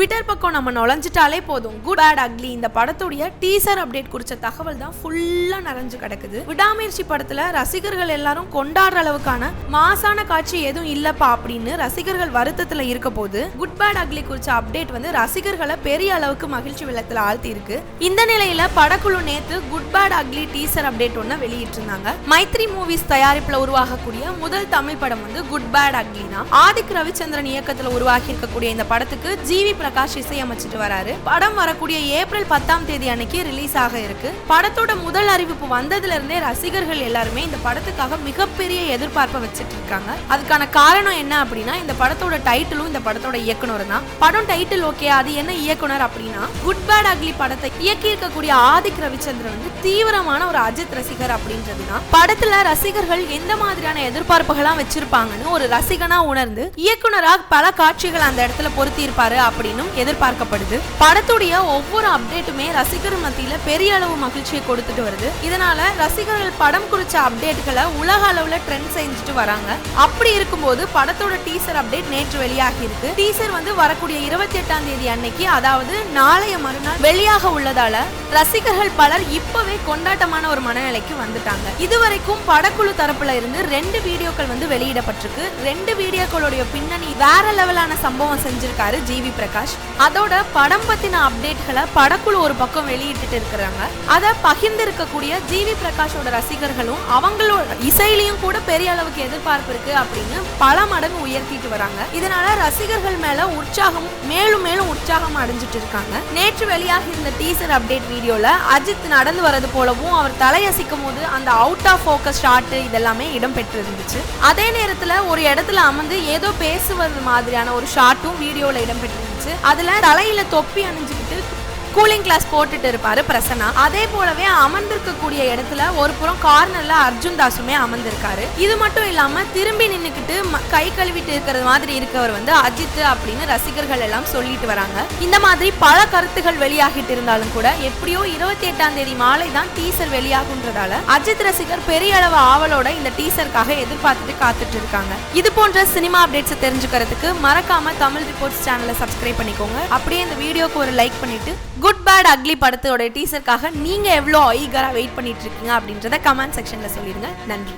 Twitter பக்கம் நம்ம நுழைஞ்சிட்டாலே போதும். குட் பேட் அக்லி இந்த படத்துடைய டீசர் அப்டேட் குறித்த தகவல் தான் ஃபுல்லா நிறைஞ்சு கிடக்குது. விடாமுயற்சி படத்துல ரசிகர்கள் எல்லாரும் கொண்டாடுற அளவுக்கான மாசான காட்சி எதுவும் இல்லப்பா அப்படின்னு ரசிகர்கள் வருத்தத்தில் இருக்க போது குட் பேட் அக்லி குறித்த அப்டேட் வந்து ரசிகர்களை பெரிய அளவுக்கு மகிழ்ச்சி வெள்ளத்தில் ஆழ்த்தி இருக்கு இந்த நிலையில படக்குழு நேத்து good bad ugly teaser update ஒன்று வெளியிட்டிருந்தாங்க. மைத்ரி மூவிஸ் தயாரிப்பில் உருவாகக்கூடிய முதல் தமிழ் படம் வந்து குட் பேட் அக்லி தான். ஆதிக் ரவிச்சந்திரன் இயக்கத்தில் உருவாகி இருக்கக்கூடிய இந்த படத்துக்கு ஜிவி பிரகாஷ் இசையமைச்சிட்டு வராரு. படம் வரக்கூடிய ஏப்ரல் பத்தாம் தேதி அன்னைக்கு ரிலீஸ் ஆக இருக்கு. படத்தோட முதல் அறிவிப்பு வந்ததுல இருந்தே ரசிகர்கள் எல்லாருமே இந்த படத்துக்காக மிகப்பெரிய எதிர்பார்ப்பை வச்சுட்டு இருக்காங்க. அதுக்கான காரணம் என்ன அப்படின்னா இந்த படத்தோட டைட்டிலும் இந்த படத்தோட இயக்குனர் தான். படம் டைட்டில் ஓகே அது என்ன இயக்குனர் அப்படின்னா குட் பேட் அக்லி படத்தை இயக்கி இருக்கக்கூடிய ஆதிக் ரவிச்சந்திரன் வந்து தீவிரமான ஒரு அஜித் ரசிகர் அப்படின்றது தான். படத்துல ரசிகர்கள் எந்த மாதிரியான எதிர்பார்ப்புகள்லாம் வச்சிருப்பாங்கன்னு ஒரு ரசிகனா உணர்ந்து இயக்குனரா பல காட்சிகள் அந்த இடத்துல பொருத்தி இருப்பாரு அப்படின்னும் எதிர்பார்க்கப்படுது. படத்துடைய ஒவ்வொரு அப்டேட்டுமே ரசிகர் மத்தியில பெரிய அளவு மகிழ்ச்சியை கொடுத்துட்டு வருது. இதனால ரசிகர்கள் படம் குறிச்ச அப்டேட்களை உலக அளவுல ட்ரெண்ட் செஞ்சுட்டு வராங்க. அப்படி இருக்கும்போது படத்தோட டீசர் அப்டேட் நேற்று வெளியாகி இருக்கு. டீசர் வந்து வரக்கூடிய இருபத்தி எட்டாம் தேதி அன்னைக்கு அதாவது நாளைய மறுநாள் வெளியாக உள்ளதால ரசிகர்கள் பலர் இப்பவே கொண்டாட்டமான ஒரு மனநிலைக்கு வந்துட்டாங்க. இதுவரைக்கும் படக்குழு தரப்புல இருந்து ரெண்டு வீடியோக்கள் வந்து வெளியிடப்பட்டிருக்கு. ரெண்டு வீடியோக்களுடைய பின்னணி வேற லெவலான சம்பவம் செஞ்சிருக்காரு ஜிவி பிரகாஷ். அதோட படம் பத்தின அப்டேட்களை படக்குழு ஒரு பக்கம் வெளியிட்டு இருக்கிறாங்க. அதை பகிர்ந்து இருக்கக்கூடிய ஜிவி பிரகாஷோட ரசிகர்களும் அவங்களோட இசையிலையும் கூட பெரிய அளவுக்கு எதிர்பார்ப்பு இருக்கு அப்படின்னு பல மடங்கு உயர்த்திட்டு வராங்க. இதனால ரசிகர்கள் மேல உற்சாகம் மேலும் மேலும் உற்சாகம் அடைஞ்சிட்டு இருக்காங்க. நேற்று வெளியாகி இருந்த டீசர் அப்டேட் வீடியோல அஜித் நடந்து வரது போலவும் அவர் தலையசிக்கும் போது அந்த அவுட் ஆஃப் ஃபோக்கஸ் ஷாட் இதெல்லாமே இடம் பெற்றிருந்துச்சு. அதே நேரத்துல ஒரு இடத்துல அமர்ந்து ஏதோ பேசுவது மாதிரியான ஒரு ஷாட்டும் வீடியோல இடம் பெற்றிருந்துச்சு அதில் தலையில் தொப்பி அணிஞ்சுக்கிட்டு கூலிங் கிளாஸ் போட்டுட்டு இருப்பாரு பிரசன்னா. அதே போலவே அமர்ந்திருக்கக்கூடிய இடத்துல ஒரு புறம் கார்னர்ல அர்ஜுன் தாஸுமே அமர்ந்திருக்காரு. இது மட்டும் இல்லாம திரும்பி நின்னுக்கிட்டு ம- கை கழுவிட்டு இருக்கிறது மாதிரி இருக்கவர் வந்து அஜித் அப்படின்னு ரசிகர்கள் எல்லாம் சொல்லிட்டு வராங்க. இந்த மாதிரி பல கருத்துகள் வெளியாகிட்டு இருந்தாலும் கூட எப்படியோ இருபத்தி எட்டாம் தேதி மாலை தான் டீசர் வெளியாகுன்றதால அஜித் ரசிகர் பெரிய அளவு ஆவலோட இந்த டீசருக்காக எதிர்பார்த்துட்டு காத்துட்டு இருக்காங்க. இது போன்ற சினிமா அப்டேட்ஸ் தெரிஞ்சுக்கிறதுக்கு மறக்காம தமிழ் ரிப்போர்ட்ஸ் சேனலை சப்ஸ்கிரைப் பண்ணிக்கோங்க. அப்படியே இந்த வீடியோக்கு ஒரு லைக் பண்ணிட்டு குட் பேட் அக்லி படத்தோட டீசருக்காக நீங்கள் எவ்வளோ ஈகரா வெயிட் பண்ணிட்டு இருக்கீங்க அப்படின்றத கமெண்ட் செக்ஷனில் சொல்லிடுங்க. நன்றி.